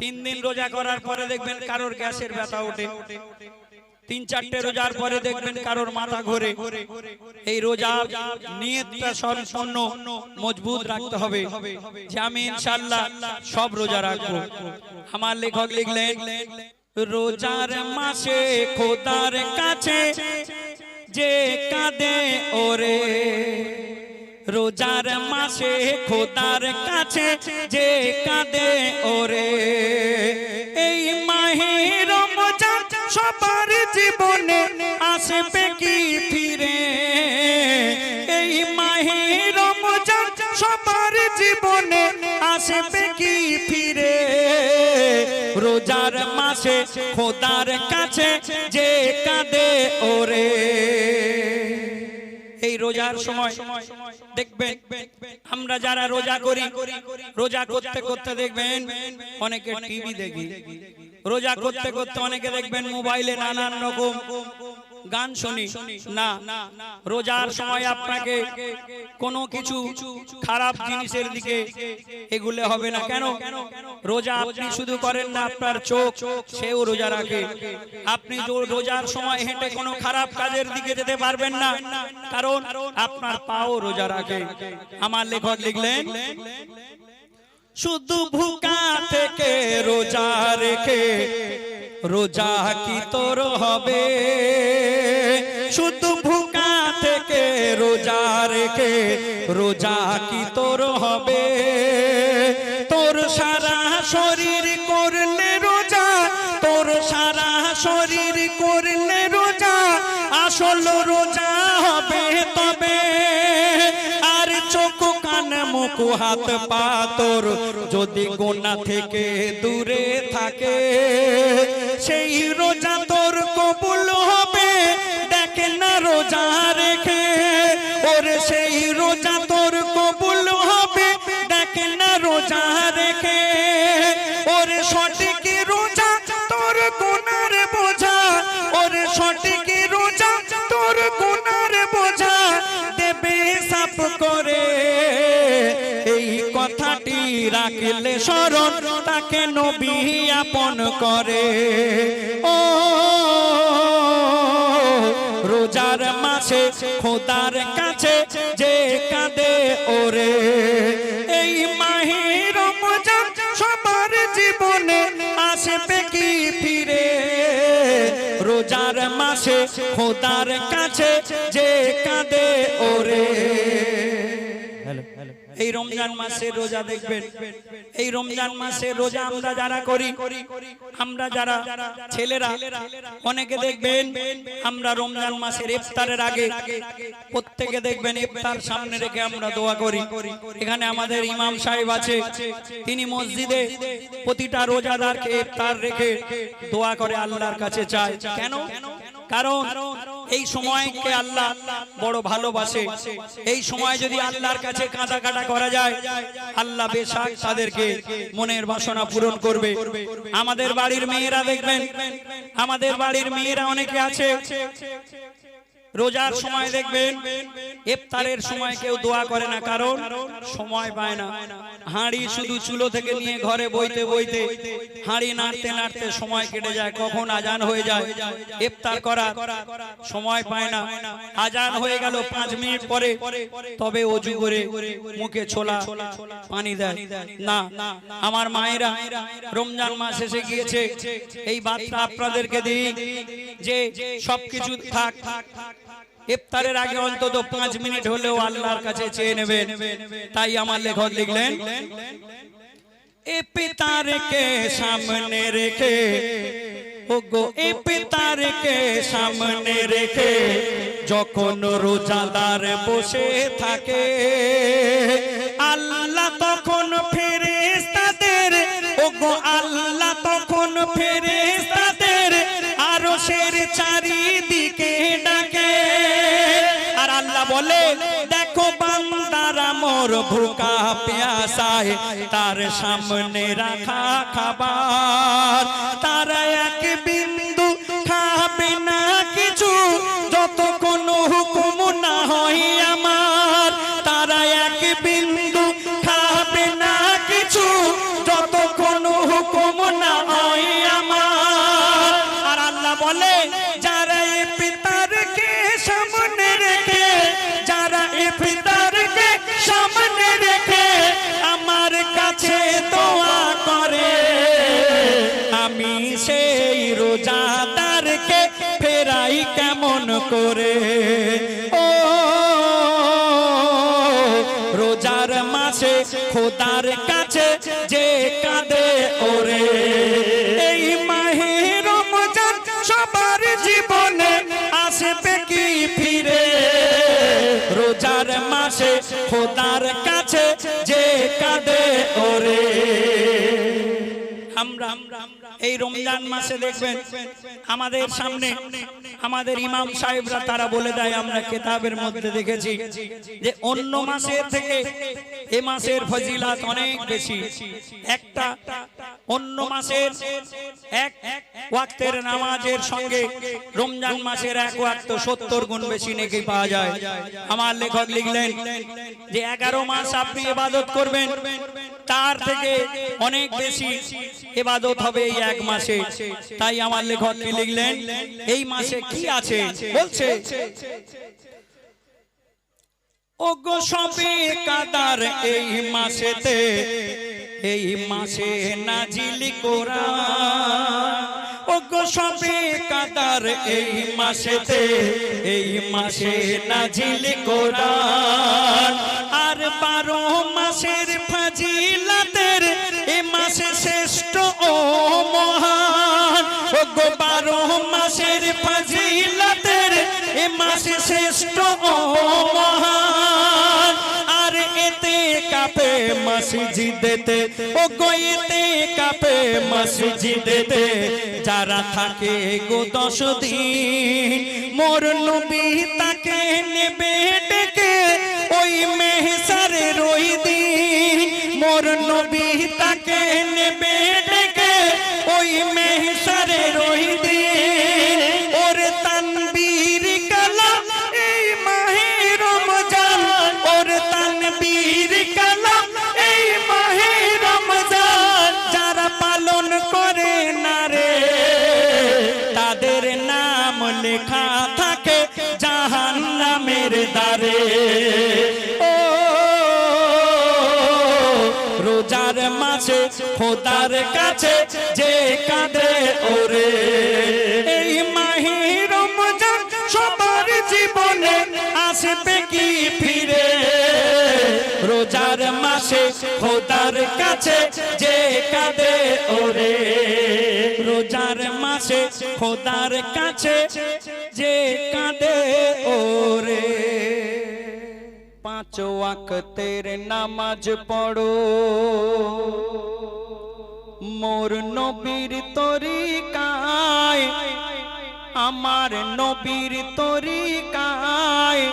তিন দিন রোজা করার পরে দেখবেন কারোর গ্যাসের ব্যথা ওঠে। তিন চারটে রোজার পরে দেখবেন কারোর মাথা ঘোরে। এই রোজা সম্পূর্ণ মজবুত রাখতে হবে। যে আমি ইনশাআল্লাহ সব রোজা রাখব। আমার লেখক লিখলেন, রোজার মাসে খোদার কাছে যে কাঁদে ওরে। রোজার মাসে খোদার কাছে যে কাঁদে ওরে। এই মাহে রমজান সবার জীবনে আসবে কি ফিরে। এই মাহে রমজান সবার জীবনে আসবে কি ফিরে। রোজার মাসে খোদার কাছে যে কাঁদে ওরে। এই রোজার সময় সময় দেখবেন, আমরা যারা রোজা করি, রোজা করতে করতে দেখবেন অনেকে টিভি দেখি। রোজা করতে করতে অনেকে দেখবেন মোবাইলে নানান রকম গান শুনি। না রোজার সময় আপনাকে কোনো কিছু খারাপ জিনিসের দিকে এগুলে হবে না। কেন? রোজা আপনি শুধু করেন না আপনার চোখ সেও রোজা রাখে। আপনি রোজার সময় হেঁটে কোনো খারাপ কাজের দিকে যেতে পারবেন না। কারণ আপনার পাও রোজা রাখে। আমার লেখক লিখলেন শুধু ভুকা থেকে রোজা রেখে রোজা কি তোর হবে? শুধু ভুকা থেকে রোজা রেখে রোজা কি তোর হবে? তোর সারা শরীর করলে রোজা, তোর সারা শরীর করলে রোজা, আসল রোজা হবে তবে। আর চোখ কান মুখ হাত পা তোর যদি গোনা থেকে দূরে থাকে সেই রোজা তোর কবুল হবে। দেখে না রোজা রেখে। ওর সেই রোজা তোর কবুল হবে। দেখে না রোজা রেখে। ওর সঠিক রোজা তোর গুনার বোঝা। ওর সঠিক রোজা তোর গুনার বোঝা। দেবে সাপ করে। রাখলে স্মরণ তাকে নবী আপন করে। ও, রোজার মাসে খোদার কাছে যে কাঁদে ওরে। এই মাহে রমজান সবার জীবনে আসবে কি ফিরে? রোজার মাসে খোদার কাছে যে কাঁদে ওরে। এই রমজান মাসে রোজা দেখবেন। এই রমজান মাসে রোজা আমরা যারা করি, আমরা যারা ছেলেরা, অনেকে দেখবেন আমরা রমজান মাসের ইফতারের আগে, প্রত্যেকে দেখবেন ইফতার সামনে রেখে আমরা দোয়া করি। এখানে আমাদের ইমাম সাহেব আছে, তিনি মসজিদে প্রতিটা রোজাদারকে ইফতার রেখে দোয়া করে আল্লাহর কাছে চায়। কেন? কারণ এই সময়কে আল্লাহ বড় ভালোবাসে। এই সময় যদি আল্লাহর কাছে কাঁদা কাটা করা যায়, আল্লাহ বেশাক তাদেরকে মনের বাসনা পূরণ করবে। আমাদের বাড়ির মেয়েরা দেখবেন, আমাদের বাড়ির মেয়েরা অনেকে আছে রোজার সময় দেখবেন ইফতারের সময় কেউ দোয়া করে না কারণ সময় পায় না। হাঁড়ি শুধু চুলো থেকে নিয়ে ঘরে বইতে বইতে হাঁড়ি নাড়তে নাড়তে সময় কেটে যায় কখন আজান হয়ে যায় ইফতার করা সময় পায় না। আজান হয়ে গেল পাঁচ মিনিট পরে তবে অজু করে মুখে ছোলা পানি দেয়। না আমার মায়েরা রমজান মাস এসে গিয়েছে এই বার্তা আপনাদেরকে দিই যে সবকিছু থাক ইফতারের আগে অন্তত পাঁচ মিনিট হলেও আল্লাহর কাছে চেয়ে নেবেন। তাই আমার লেখক লিখলেন এ পিতারকে সামনে রেখে ও গো এ পিতারকে সামনে রেখে যখন রোজাদার বসে থাকে আল্লাহ তখন ফেরেশতাদের মোর ভুকা পেয়াসায় তার সামনে রাখা খাবার তারা করে। ও, রোজার মাসে খোদার কাছে যে কাঁদে ওরে। এই মাহে রমজান সবার জীবনে আসবে কি ফিরে? রোজার মাসে খোদার কাছে যে কাঁদে ওরে। আমরা এই রমজান মাসে দেখবেন আমাদের সামনে আমাদের ইমাম সাহেবরা তারা বলে দেয়, আমরা কেতাবের মধ্যে দেখেছি যে অন্য মাসের থেকে এ মাসের ফজিলাত অনেক বেশি। একটা অন্য মাসের এক ওয়াক্তের নামাজের সঙ্গে রমজান মাসের এক ওয়াক্ত সত্তর গুণ বেশি নেকি পাওয়া যায়। আমার লেখক লিখলেন যে, এগারো মাস আপনি ইবাদত করবেন তার থেকে অনেক বেশি এবাদত হবে এই এক মাসে। তাই আমার লেখক কি লিখলেন? এই মাসে কি আছে? বলছে ও গো সবে কাদার এই মাসেতে এই মাসে নাজিলি কোরআন। ও গো সবে কাদার এই মাসেতে এই মাসে নাজিলি কোরআন। আর বারো মাসের ফাজিলাতের এ মাসে শ্রেষ্ঠ ও মহান। ও গো বারো মাসের ফাজিলাতের এ মাসে শ্রেষ্ঠ ও মহান। আর এতে কাপে মসজিদেতে ও গইতে কাপে মসজিদেতে, যারা থাকে গো দশ দিন, মোর নবী তাকে নেবে ডেকে, ওই মেহসারে তাকে নেবে ডেকে, ওই মেহসারে রই দিন ওর তানবীর কালাম এই মাহে রমজান। ওর তানবীর কালাম এই মাহে রমজান। যারা পালন করে না রে, তাদের নাম লেখা থাকে জাহান নামের দ্বারে। খোদার কাছে যে কাঁদে ওরে। এই মাহে রমজান সবার জীবনে আসবে কি ফিরে? রোজার মাসে খোদার কাছে যে কাঁদে ওরে। রোজার মাসে খোদার কাছে যে কাঁদে ওরে। পাঁচ ওয়াক্তের নামাজ পড়ো। মোর নবীর তরিকায়, আমার নবীর তরিকায়।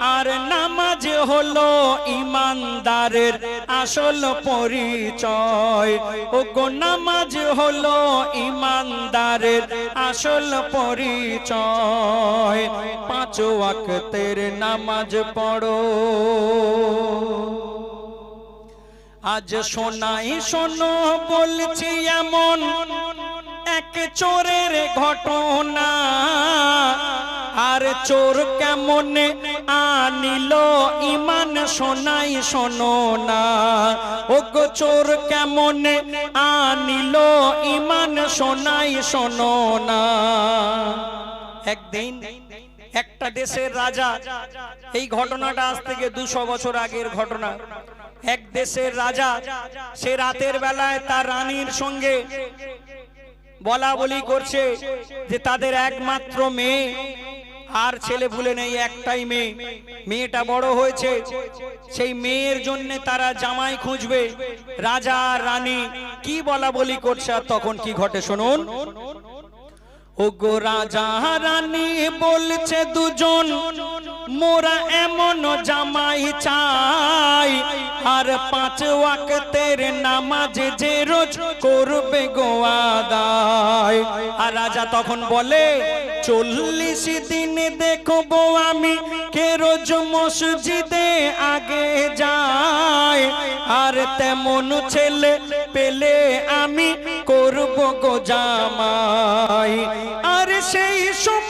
আর নামাজ হলো ইমানদারের আসল পরিচয়। ও গো নামাজ হলো ইমানদারের আসল পরিচয়। পাঁচ ওয়াক্তের নামাজ পড়ো। আজ শোনাই শোনো বলছি এমন এক চোরের ঘটনা। আর চোর কেমন আনিল ইমান শোনাই শোনো না? ও গো চোর কেমন আনিল ইমান শোনাই শোনো না? একদিন একটা দেশের রাজা এই ঘটনাটা আজ থেকে দুশো বছর আগের ঘটনা। এক দেশের রাজা, সে রাতের বেলায় তার রানীর সঙ্গে বলা বলি করছে যে তাদের একমাত্র মেয়ে, আর ছেলে ভুলে নেই একটাই মেয়ে। মেয়েটা বড় হয়েছে, সেই মেয়ের জন্য তারা জামাই খুঁজবে, রাজা আর রানী কি বলা বলি করছে আর তখন কি ঘটে শুনুন? ও গো রাজা রানী বলছে দুজন মোরা এমন জামাই চাই, আর পাঁচ ওয়াক্তের নামাজ যে রোজ করবে গো আদায়। আর রাজা তখন বলে, চল্লিশ দিন দেখব আমি কে রোজ মসজিদে আগে যায়। আর তেমন ছেলে পেলে আমি করব গো জামাই। আর সেই সময়ে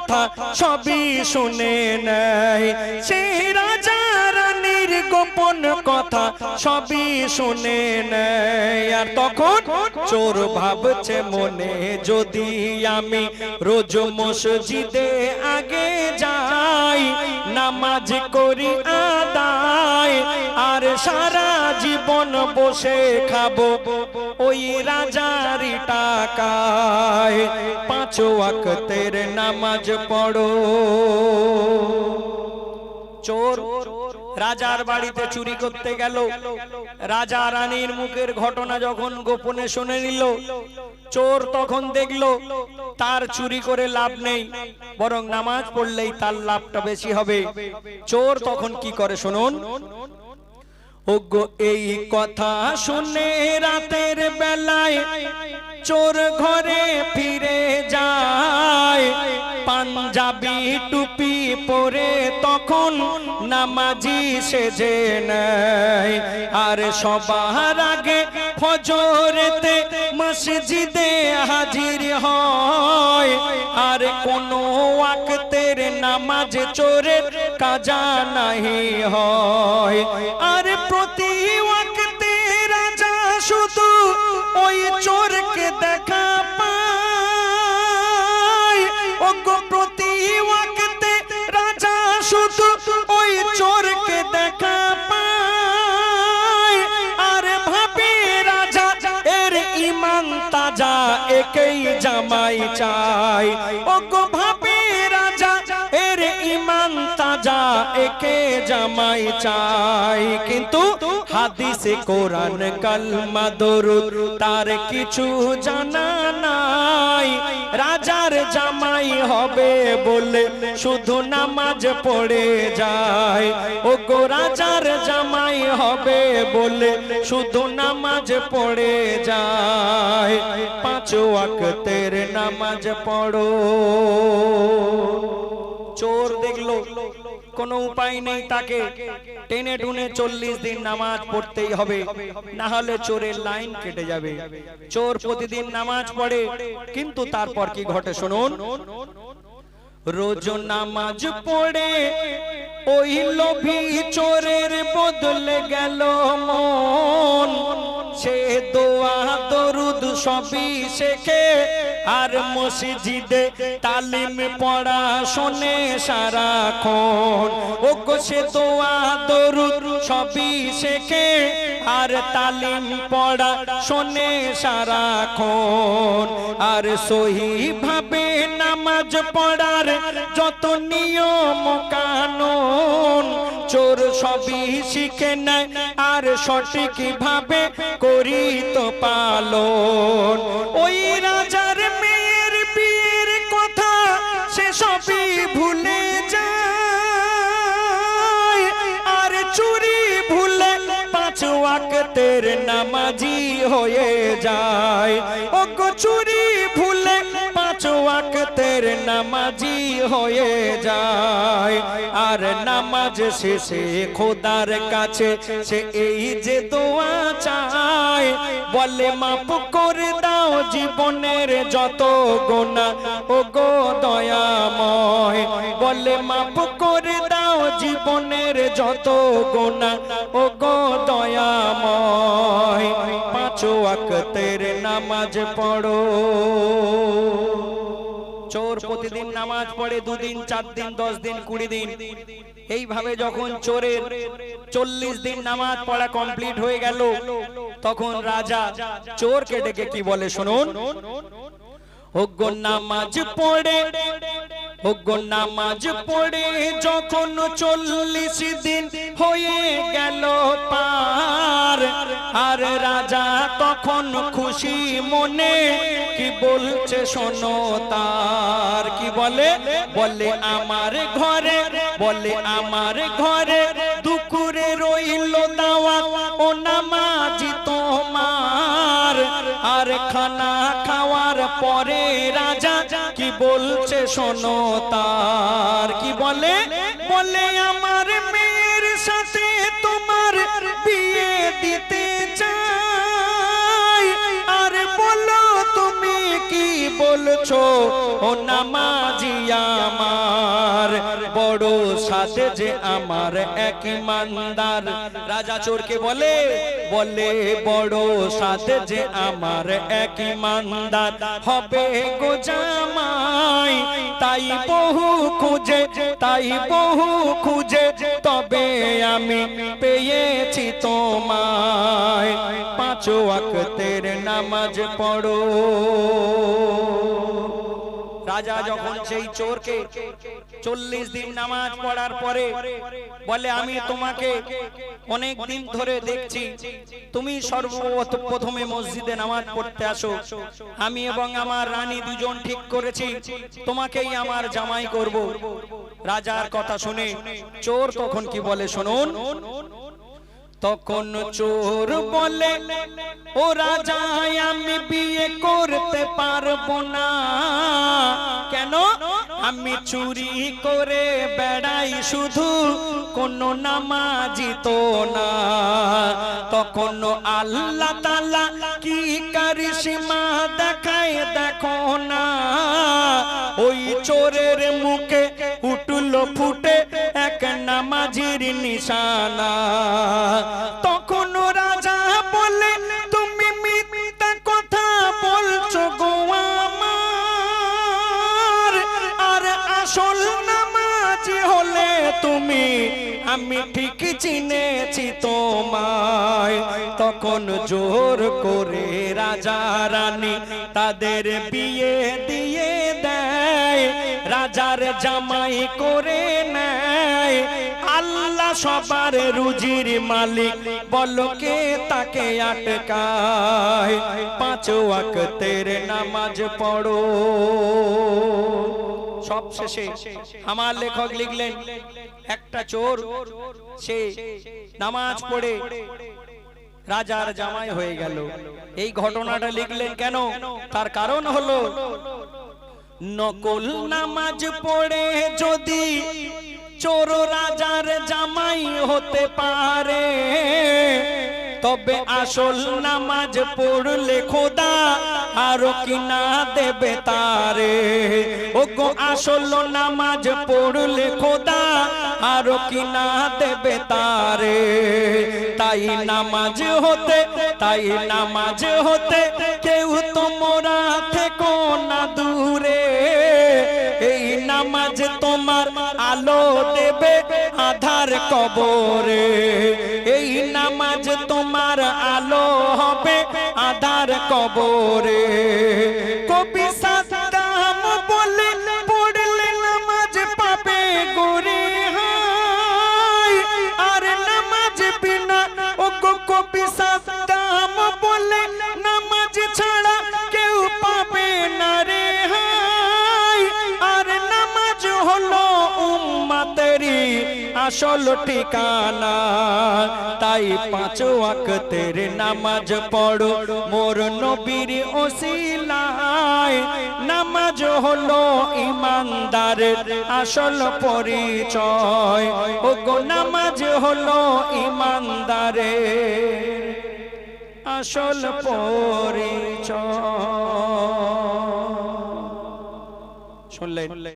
কথা সবই শুনে নেয়। সেই রাজার গোপন কথা সবই শুনে নেয়। আর তখন চোর ভাবছে মনে, যদি আমি রোজ মসজিদে আগে যাই নামাজ করি আদায়, আর সারা জীবন বসে খাব ওই রাজার টাকায়। পাঁচ ওয়াক্তের নামাজ পড়ো। চোর রাজার বাড়িতে চুরি করতে গেল। রাজা রানীর মুখের ঘটনা যখন গোপনে শুনে নিল চোর তখন দেখল তার চুরি করে লাভ নেই বরং নামাজ পড়লেই তার লাভটা বেশি হবে। চোর তখন কি করে শুনুন? ওগো এই কথা শুনে রাতের বেলায় চোর ঘরে ফিরে যায়। পাঞ্জাবি টুপি পরে তখন নামাজি সেজে নেয়। আর সবার আগে ফজরেতে মসজিদে হাজির হয়। আর কোন ওয়াক্তের নামাজ চোরের কাজা নাহি হয়। একেই জামাই চাই। ওগো ভাবে রাজা, এর ইমান তাজা, একে জামাই চাই। কিন্তু হাদিসে কোরআন কালমা দরুদ, তার কিছু জানা নাই। রাজার জামাই হবে বলে শুধু নামাজ পড়ে যায়। ও গো রাজার জামাই হবে বলে শুধু নামাজ পড়ে যায়। পাঁচ ওয়াক্তের নামাজ পড়ো। চোর দেখল কোনো উপায় নেই তাকে। টেনে টুনে চল্লিশ দিন নামাজ পড়তেই হবে। না হলে চোরের লাইন কেটে যাবে। চোর প্রতিদিন নামাজ পড়ে কিন্তু তারপর কি ঘটে শুনুন? রোজ নামাজ পড়ে, ওই লোভী চোরের বদলে গেল মন। সে দোয়া, দরুদ সবই শেখে, আর মসজিদে তালিম পড়া শোনে সারাক্ষণ। ও সে দোয়া, দরুদ সবই শেখে, আর তালিম পড়া শোনে সারাক্ষণ। আর সহি ভাবে নামাজ পড়ার যত নিয়ম কানুন, চোর সবই শিখে নেয় আর সঠিক ভাবে করি তো পালন। ওই রাজার মেয়ের বিয়ের কথা সে সবই ভুলে যায়। আর চুরি ভুলে পাঁচ ওয়াক্তের নামাজি হয়ে যায়। ও চুরি ভুলে পাঁচ ওয়াক্তের নামাজি হয়ে যায়। আর নামাজ শেষে খোদার কাছে সে এই যে দোয়া চায়, বলে মাপ করে দাও জীবনের যত গোনা ও গো দয়াময়। বলে মাপ করে দাও জীবনের যত গোনা ও গো দয়াময়। পাঁচ ওয়াক্তের নামাজ পড়ো। চোর প্রতিদিন নামাজ পড়ে দুদিন চার দিন দশ দিন কুড়ি দিন এইভাবে যখন চোরের চল্লিশ দিন নামাজ পড়া কমপ্লিট হয়ে গেল, তখন রাজা চোর চোরকে ডেকে কি বলে, শুনুন। ওগো নামাজ পড়ে নামাজ পড়ে যখন চল্লিশ দিন হয়ে গেল পার। আর রাজা তখন খুশি মনে কি বলছে শোনো তার। কি বলে? বলে আমার ঘরে, বলে আমার ঘরে দুপুরে রইল দাওয়াত ও নামাজি তোমার। আর খানা খাওয়ার পরে রাজা বলছে, শোনো তার, কি বলে? বলে, আমার মেয়ের সাথে তোমার বিয়ে দিতে চাই। আর বলো, তুমি কি বলছো? ও নামাজি সাথে যে আমার এক ইমানদার। রাজা চোরকে বলে বলে, বড় সাথে যে আমার এক ইমানদার। হবে গো জামাই, তাই বহু খুঁজে, তাই বহু খুঁজে, তবে আমি পেয়েছি তোমায়। পাঁচ ওয়াক্তের নামাজ পড়ো। রাজা যখন সেই চোরকে চল্লিশ দিন নামাজ পড়ার পরে বলে, আমি তোমাকে অনেক দিন ধরে দেখছি। তুমি সর্বপ্রথমে মসজিদে নামাজ পড়তে আসো। আমি এবং আমার রানী দুজন ঠিক করেছি। তোমাকেই আমার জামাই করব। রাজার কথা শুনে চোর তখন কি বলে শুনুন? তখন চোর বলে, ও রাজা, আমি বিয়ে করতে পারব না। কেন? আমি চুরি করে বেড়াই শুধু, কোন নামাজি তো না। তখন আল্লাহ তালা কি কারিশমা দেখায় দেখো না। ওই চোরের মুখে উঠল ফুটে এক নামাজির নিশানা। তখন তুমি, আমি ঠিক চিনেছি তোমায়। তখন জোর করে রাজা রানী তাদের বিয়ে দিয়ে দেয়। রাজার জামাই করে নেয়। আল্লাহ সবার রুজির মালিক, বলো কে তাকে আটকায়। পাঁচ ওয়াক্তের নামাজ পড়ো। সব শেষে আমার লেখক লিখলেন, একটা চোর, সে নামাজ পড়ে রাজার জামাই হয়ে গেল। এই ঘটনাটা লিখলেন কেন? তার কারণ হলো, নকল নামাজ পড়ে যদি চোর রাজার জামাই হতে পারে তবে আসল নামাজ পড়লে খোদা আরও কিনা দেবে তারে? ও গো আসল নামাজ পড়লে খোদা আরও কিনা দেবে তারে? তাই নামাজ হতে, তাই নামাজ হতে কেউ তোমরা আলো দেবে আধার কবরে। এই নামাজ তোমার আলো হবে আধার কবরে। কবি আসল ঠিকানা। তাই পাঁচ ওয়াক্তের নামাজ পড়ো। মোর নবীর ওসিলায় নামাজ হলো ইমানদারের আসল পরিচয়। ও গো নামাজ হলো ইমানদারের আসল পরিচয়। শুনলেন?